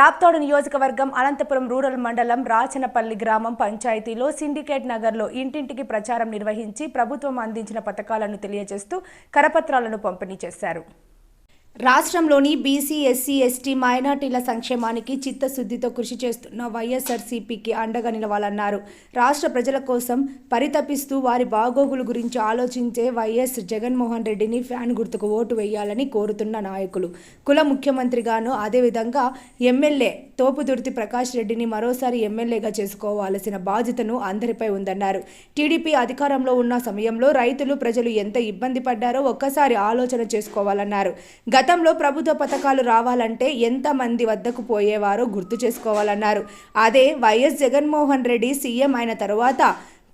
రాప్తోడు నియోజకవర్గం అనంతపురం రూరల్ మండలం రాచనపల్లి గ్రామం పంచాయతీలో సిండికేట్ నగర్లో ఇంటింటికి ప్రచారం నిర్వహించి ప్రభుత్వం అందించిన పథకాలను తెలియజేస్తూ కరపత్రాలను పంపిణీ చేశారు. రాష్ట్రంలోని బీసీ ఎస్సీ ఎస్టీ మైనార్టీల సంక్షేమానికి చిత్తశుద్ధితో కృషి చేస్తున్న వైఎస్ఆర్సీపీకి అండగా నిలవాలన్నారు. రాష్ట్ర ప్రజల కోసం పరితపిస్తూ వారి బాగోగుల గురించి ఆలోచించే వైఎస్ జగన్మోహన్ రెడ్డిని ఫ్యాన్ గుర్తుకు ఓటు వేయాలని కోరుతున్న నాయకులు. కుల ముఖ్యమంత్రిగాను అదేవిధంగా ఎమ్మెల్యే తోపుదుర్తి ప్రకాష్ రెడ్డిని మరోసారి ఎమ్మెల్యేగా చేసుకోవాల్సిన బాధ్యతను అందరిపై ఉందన్నారు. టీడీపీ అధికారంలో ఉన్న సమయంలో రైతులు ప్రజలు ఎంత ఇబ్బంది పడ్డారో ఒక్కసారి ఆలోచన చేసుకోవాలన్నారు. గతంలో ప్రభుత్వ పథకాలు రావాలంటే ఎంత మంది వద్దకు పోయేవారో గుర్తు చేసుకోవాలన్నారు. అదే వైఎస్ జగన్మోహన్ రెడ్డి సీఎం అయిన తరువాత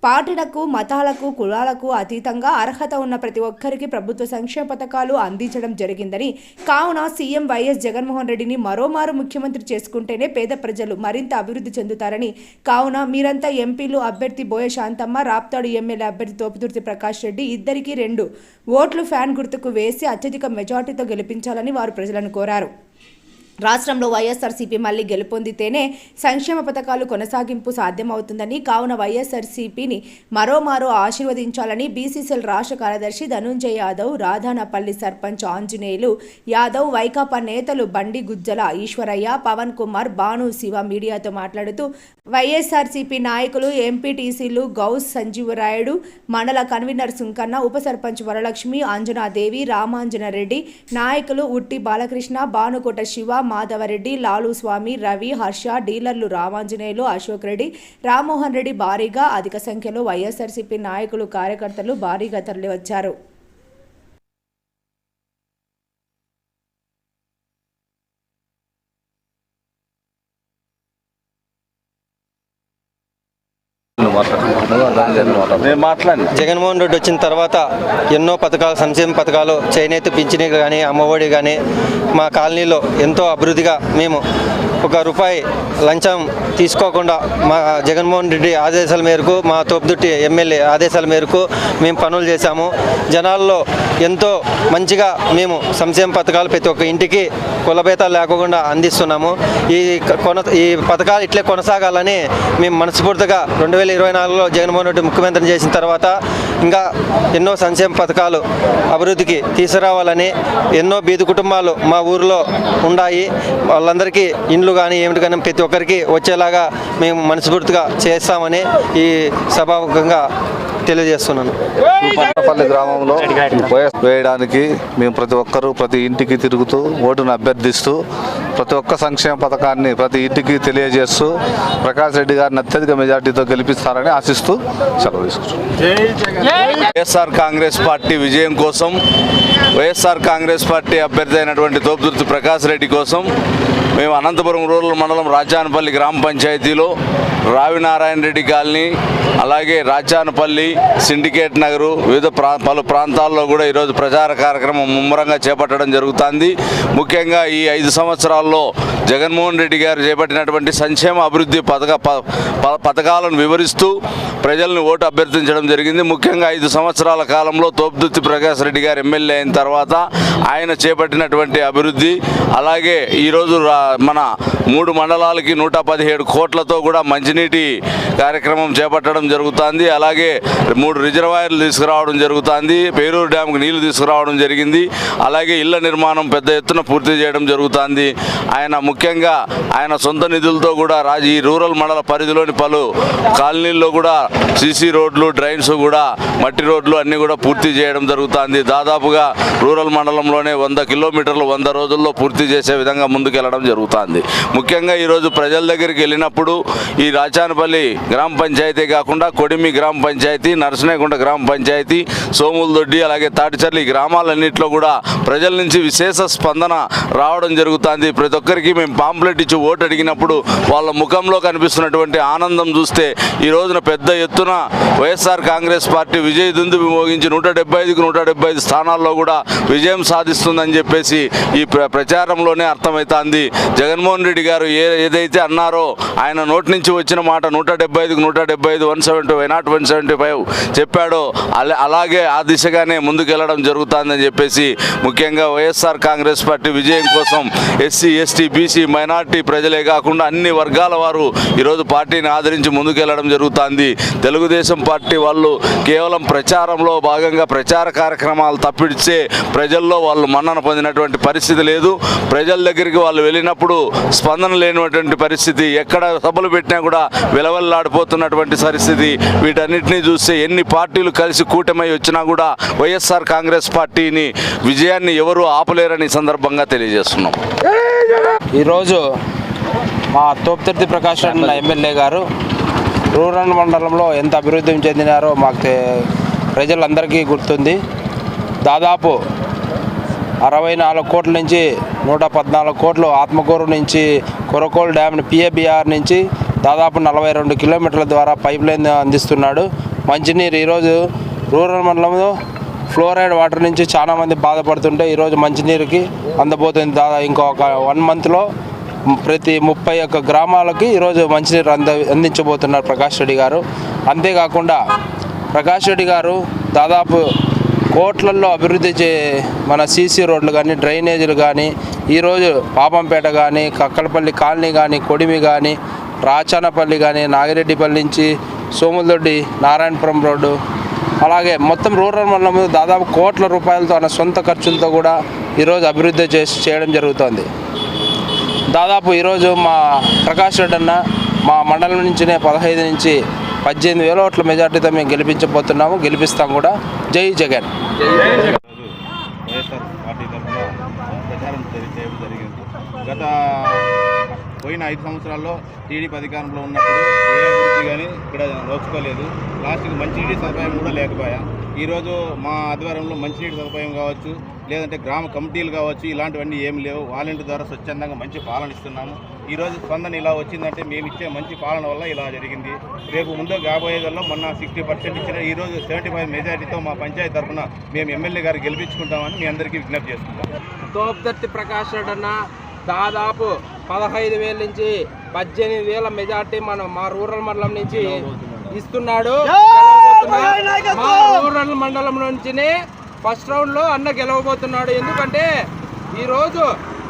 పార్టీలకు మతాలకు కులాలకు అతీతంగా అర్హత ఉన్న ప్రతి ఒక్కరికి ప్రభుత్వ సంక్షేమ పథకాలు అందించడం జరిగిందని కావున సీఎం వైఎస్ జగన్మోహన్ రెడ్డిని మరోమారు ముఖ్యమంత్రి చేసుకుంటేనే పేద ప్రజలు మరింత అభివృద్ధి చెందుతారని కావున మీరంతా ఎంపీలు అభ్యర్థి బోయ శాంతమ్మ రాప్తాడు ఎమ్మెల్యే అభ్యర్థి తోపుదుర్తి ప్రకాష్ రెడ్డి ఇద్దరికీ రెండు ఓట్లు ఫ్యాన్ గుర్తుకు వేసి అత్యధిక మెజార్టీతో గెలిపించాలని వారు ప్రజలను కోరారు. రాష్ట్రంలో వైఎస్ఆర్సీపీ మళ్ళీ గెలుపొందితేనే సంక్షేమ పథకాలు కొనసాగింపు సాధ్యమవుతుందని కావున వైఎస్ఆర్సీపీని మరోమారో ఆశీర్వదించాలని బీసీసీఎల్ రాష్ట్ర కార్యదర్శి ధనుంజయ్ యాదవ్ రాధానపల్లి సర్పంచ్ ఆంజనేయులు యాదవ్ వైకాపా నేతలు బండి గుజ్జల ఈశ్వరయ్య పవన్ కుమార్ భాను శివ మీడియాతో మాట్లాడుతూ వైఎస్ఆర్సీపీ నాయకులు ఎంపీటీసీలు గౌస్ సంజీవరాయుడు మండల కన్వీనర్ సుంకన్న ఉప సర్పంచ్ వరలక్ష్మి అంజనాదేవి రామాంజనరెడ్డి నాయకులు ఉట్టి బాలకృష్ణ భానుకోట శివ మాధవరెడ్డి లాలు స్వామి రవి హర్ష డీలర్లు రామాంజనేయులు అశోక్ రెడ్డి రామ్మోహన్ రెడ్డి భారీగా అధిక సంఖ్యలో వైఎస్ఆర్సీపీ నాయకులు కార్యకర్తలు భారీగా తరలివచ్చారు. జగన్మోహన్ రెడ్డి వచ్చిన తర్వాత ఎన్నో పథకాలు సంక్షేమ పథకాలు చేనేత పింఛనీ కానీ అమ్మఒడి కానీ మా కాలనీలో ఎంతో అభివృద్ధిగా మేము ఒక రూపాయి లంచం తీసుకోకుండా మా జగన్మోహన్ రెడ్డి ఆదేశాల మేరకు మా తోపుదుట్టి ఎమ్మెల్యే ఆదేశాల మేరకు మేము పనులు చేశాము. జనాల్లో ఎంతో మంచిగా మేము సంక్షేమ పథకాలు ప్రతి ఒక్క ఇంటికి కులభేతాలు లేకుండా అందిస్తున్నాము. ఈ కొన ఈ పథకాలు ఇట్లే కొనసాగాలని మేము మనస్ఫూర్తిగా రెండు వేల ఇరవై నాలుగులో జగన్మోహన్ రెడ్డి ముఖ్యమంత్రిని చేసిన తర్వాత ఇంకా ఎన్నో సంక్షేమ పథకాలు అభివృద్ధికి తీసుకురావాలని ఎన్నో బీది కుటుంబాలు మా ఊరిలో ఉన్నాయి వాళ్ళందరికీ ఇండ్లు కానీ ఏమిటి కానీ ప్రతి ఒక్కరికి వచ్చేలాగా మేము మనస్ఫూర్తిగా చేస్తామని ఈ సభాముఖంగా తెలియజేస్తున్నాను. పట్టపల్లి గ్రామంలో వేయడానికి మేము ప్రతి ఒక్కరూ ప్రతి ఇంటికి తిరుగుతూ ఓటును అభ్యర్థిస్తూ ప్రతి ఒక్క సంక్షేమ పథకాన్ని ప్రతి ఇంటికి తెలియజేస్తూ ప్రకాష్ రెడ్డి గారిని అత్యధిక మెజార్టీతో గెలిపిస్తారని ఆశిస్తూ సెలవు తీసుకుంటున్నాను వైఎస్ఆర్ కాంగ్రెస్ పార్టీ విజయం కోసం వైఎస్ఆర్ కాంగ్రెస్ పార్టీ అభ్యర్థి అయినటువంటి తోపుదుర్తి ప్రకాష్ రెడ్డి కోసం మేము అనంతపురం రూరల్ మండలం రాచానపల్లి గ్రామ పంచాయతీలో రావినారాయణ రెడ్డి కాలనీ అలాగే రాచానపల్లి సిండికేట్ నగరు వివిధ ప్రా పలు ప్రాంతాల్లో కూడా ఈరోజు ప్రచార కార్యక్రమం ముమ్మరంగా చేపట్టడం జరుగుతుంది. ముఖ్యంగా ఈ ఐదు సంవత్సరాల్లో జగన్మోహన్ రెడ్డి గారు చేపట్టినటువంటి సంక్షేమ అభివృద్ధి పథక ప- ప- పథకాలను వివరిస్తూ ప్రజలను ఓటు అభ్యర్థించడం జరిగింది. ముఖ్యంగా ఐదు సంవత్సరాల కాలంలో తోపుదుర్తి ప్రకాష్ రెడ్డి గారు ఎమ్మెల్యే అయిన తర్వాత ఆయన చేపట్టినటువంటి అభివృద్ధి అలాగే ఈరోజు రా- మన మూడు మండలాలకి నూట పదిహేడు కోట్లతో కూడా మంచినీటి కార్యక్రమం చేపట్టడం జరుగుతుంది. అలాగే మూడు రిజర్వాయర్లు తీసుకురావడం జరుగుతుంది. పేరూరు డ్యామ్కి నీళ్ళు తీసుకురావడం జరిగింది. అలాగే ఇళ్ళ నిర్మాణం పెద్ద ఎత్తున పూర్తి చేయడం జరుగుతుంది. ఆయన ముఖ్యంగా ఆయన సొంత నిధులతో కూడా రాజీ ఈ రూరల్ మండల పరిధిలోని పలు కాలనీల్లో కూడా సీసీ రోడ్లు డ్రైన్స్ కూడా మట్టి రోడ్లు అన్నీ కూడా పూర్తి చేయడం జరుగుతుంది. దాదాపుగా రూరల్ మండలంలోనే వంద కిలోమీటర్లు వంద రోజుల్లో పూర్తి చేసే విధంగా ముందుకెళ్ళడం జరుగుతుంది. ముఖ్యంగా ఈరోజు ప్రజల దగ్గరికి వెళ్ళినప్పుడు ఈ రాచానపల్లి గ్రామ పంచాయతీ కాకుండా కొడిమి గ్రామ పంచాయతీ నరసనేకుంట గ్రామ పంచాయతీ సోములదొడ్డి అలాగే తాటిచర్లి ఈ గ్రామాలన్నింటిలో కూడా ప్రజల నుంచి విశేష స్పందన రావడం జరుగుతుంది. ప్రతి ఒక్కరికి మేము పాంప్లెట్ ఇచ్చి ఓటు అడిగినప్పుడు వాళ్ళ ముఖంలో కనిపిస్తున్నటువంటి ఆనందం చూస్తే ఈ రోజున పెద్ద ఎత్తున వైఎస్ఆర్ కాంగ్రెస్ పార్టీ విజయ దుందు మోగించి నూట డెబ్బై ఐదుకు నూట డెబ్బై ఐదు స్థానాల్లో కూడా విజయం సాధిస్తుందని చెప్పేసి ఈ ప్ర- ప్రచారంలోనే అర్థమవుతుంది జగన్మోహన్ రెడ్డి గారు ఏ ఏదైతే అన్నారో ఆయన నోటి నుంచి వచ్చిన మాట నూట డెబ్బై ఐదుకు నూట డెబ్బై ఐదు one seventy why not one seventy five చెప్పాడో అలా అలాగే ఆ దిశగానే ముందుకెళ్ళడం జరుగుతుందని చెప్పేసి ముఖ్యంగా వైఎస్ఆర్ కాంగ్రెస్ పార్టీ విజయం కోసం ఎస్సీ ఎస్టీ బీసీ మైనార్టీ ప్రజలే కాకుండా అన్ని వర్గాల వారు ఈరోజు పార్టీని ఆదరించి ముందుకెళ్ళడం జరుగుతుంది. తెలుగుదేశం పార్టీ వాళ్ళు కేవలం ప్రచారంలో భాగంగా ప్రచార కార్యక్రమాలు తప్పిడిస్తే ప్రజల్లో వాళ్ళు మన్నన పొందినటువంటి పరిస్థితి లేదు. ప్రజల దగ్గరికి వాళ్ళు వెళ్ళిన అప్పుడు స్పందన లేనటువంటి పరిస్థితి ఎక్కడ సభలు పెట్టినా కూడా విలవల్లాడిపోతున్నటువంటి పరిస్థితి. వీటన్నిటినీ చూస్తే ఎన్ని పార్టీలు కలిసి కూటమై వచ్చినా కూడా వైఎస్ఆర్ కాంగ్రెస్ పార్టీని విజయాన్ని ఎవరూ ఆపలేరని ఈ సందర్భంగా తెలియజేస్తున్నాం. ఈరోజు మా తోపుతర్తి ప్రకాష్ రెడ్డి ఎమ్మెల్యే గారు రూరల్ మండలంలో ఎంత అభివృద్ధి చెందినారో మాకు ప్రజలందరికీ గుర్తుంది. దాదాపు అరవై నాలుగు కోట్ల నుంచి నూట పద్నాలుగు కోట్లు ఆత్మకూరు నుంచి కొరకోల్ డ్యామ్ పిఏబిఆర్ నుంచి దాదాపు నలభై రెండు కిలోమీటర్ల ద్వారా పైప్ లైన్ అందిస్తున్నాడు. మంచినీరు ఈరోజు రూరల్ మండలంలో ఫ్లోరైడ్ వాటర్ నుంచి చాలామంది బాధపడుతుంటే ఈరోజు మంచినీరుకి అందబోతుంది. దాదాపు ఇంకొక వన్ మంత్లో ప్రతి ముప్పై ఒక్క గ్రామాలకి ఈరోజు మంచినీరు అంద అందించబోతున్నారు ప్రకాష్ రెడ్డి గారు. అంతేకాకుండా ప్రకాష్ రెడ్డి గారు దాదాపు కోట్లల్లో అభివృద్ధి చే మన సీసీ రోడ్లు కానీ డ్రైనేజీలు కానీ ఈరోజు పాపంపేట కానీ కక్కలపల్లి కాలనీ కానీ కొడిమి కానీ రాచానపల్లి కానీ నాగిరెడ్డిపల్లి నుంచి సోములదొడ్డి నారాయణపురం రోడ్డు. అలాగే మొత్తం రూరల్ మండలంలో దాదాపు కోట్ల రూపాయలతో తన సొంత ఖర్చులతో కూడా ఈరోజు అభివృద్ధి చేసి చేయడం జరుగుతోంది. దాదాపు ఈరోజు మా ప్రకాష్ రెడ్డి అన్న మా మండలం నుంచినే పదహైదు నుంచి పద్దెనిమిది వేల ఓట్ల మెజార్టీతో మేము గెలిపించబోతున్నాము గెలిపిస్తాం కూడా. జై జగన్. జరిగింది. గత పోయిన ఐదు సంవత్సరాల్లో టీడీపీ అధికారంలో ఉన్నప్పుడు ఏ అభివృద్ధి కానీ ఇక్కడ నోచుకోలేదు. లాస్ట్కి మంచినీటి సదుపాయం కూడా లేకపోయా. ఈరోజు మా ఆధ్వర్యంలో మంచినీటి సదుపాయం కావచ్చు లేదంటే గ్రామ కమిటీలు కావచ్చు ఇలాంటివన్నీ ఏమి లేవు. వాలంటీర్ ద్వారా స్వచ్ఛందంగా మంచి పాలన ఇస్తున్నాము. ఈరోజు స్పందన ఇలా వచ్చిందంటే మేము ఇచ్చే మంచి పాలన వల్ల ఇలా జరిగింది. రేపు ముందు కాబోయేదల్లో మొన్న సిక్స్టీ పర్సెంట్ ఇచ్చిన ఈరోజు సెవెంటీ ఫైవ్ మెజారిటీతో మా పంచాయతీ తరఫున మేము ఎమ్మెల్యే గారు గెలిపించుకుంటామని మీ అందరికీ విజ్ఞప్తి చేసుకుంటాం తోపుదర్తి ప్రకాష్ రెడ్డి అన్న దాదాపు పదహైదు వేల నుంచి పద్దెనిమిది వేల మెజార్టీ మనం మా రూరల్ మండలం నుంచి ఇస్తున్నాడు. గెలవబోతున్నాడు. మా రూరల్ మండలం నుంచినే ఫస్ట్ రౌండ్లో అన్న గెలవబోతున్నాడు. ఎందుకంటే ఈ రోజు